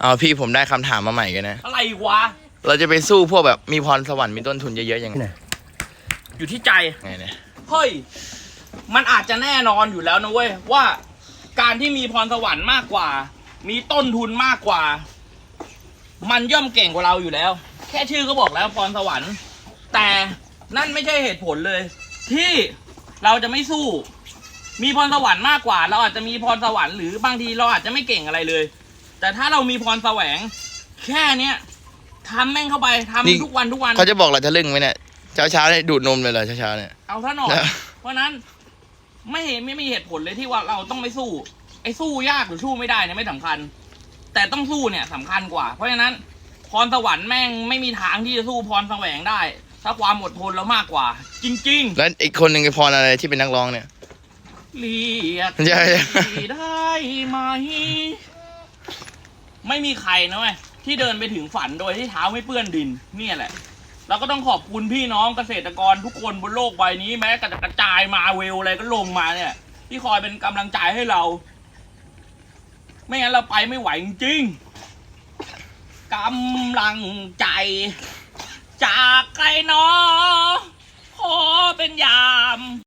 เอาพี่ผมได้คำถามมาใหม่กันนะ อะไรวะ เราจะไปสู้พวกแบบมีพรสวรรค์มีต้นทุนเยอะๆยังไงอยู่ที่ใจ ไงเนี่ย เฮ้ย มันอาจจะแน่นอนอยู่แล้วนะเว้ย ว่าการที่มีพรสวรรค์มากกว่า มีต้นทุนมากกว่า มันย่อมเก่งกว่าเราอยู่แล้ว แค่ชื่อก็บอกแล้วพรสวรรค์ แต่นั่นไม่ใช่เหตุผลเลย ที่เราจะไม่สู้ มีพรสวรรค์มากกว่า เราอาจจะมีพรสวรรค์หรือบางทีเราอาจจะไม่เก่งอะไรเลย แต่ถ้าเรามีพรแสวง แค่เนี้ยทำแม่งเข้าไปทำทุกวันทุกวัน เขาจะบอกเราทะลึ่งไหมเนี่ยเช้าเช้าๆเนี่ยดูดนมเลยเหรอเช้าเช้าๆเนี่ย เอาถ้าหน่อยแล้วเพราะฉะนั้นไม่เห็นไม่มีเหตุผลเลยที่ว่าเราต้องไม่สู้ ไอ้สู้ยากหรือสู้ไม่ได้เนี่ยไม่สำคัญ แต่ต้องสู้เนี่ยสำคัญกว่า เพราะฉะนั้นพรสวรรค์แม่งไม่มีทางที่จะสู้พรแสวงได้ ถ้าความอดทนเรามากกว่า จริงแล้วอีกคนหนึ่งไอ้พรอะไรที่เป็นนักร้องเนี่ยๆเรียกใช่ ได้ไหม ไม่มีใครนะเว้ยที่เดินไปถึงฝันโดยที่เท้าไม่เปื้อนดินเนี่ยแหละ เราก็ต้องขอบคุณพี่น้องเกษตรกรทุกคนบนโลกใบนี้แม้กระจายมาเวลอะไรก็ลงมาเนี่ย ที่คอยเป็นกำลังใจให้เรา ไม่งั้นเราไปไม่ไหวจริงกำลังใจ จากใครนอขอเนาม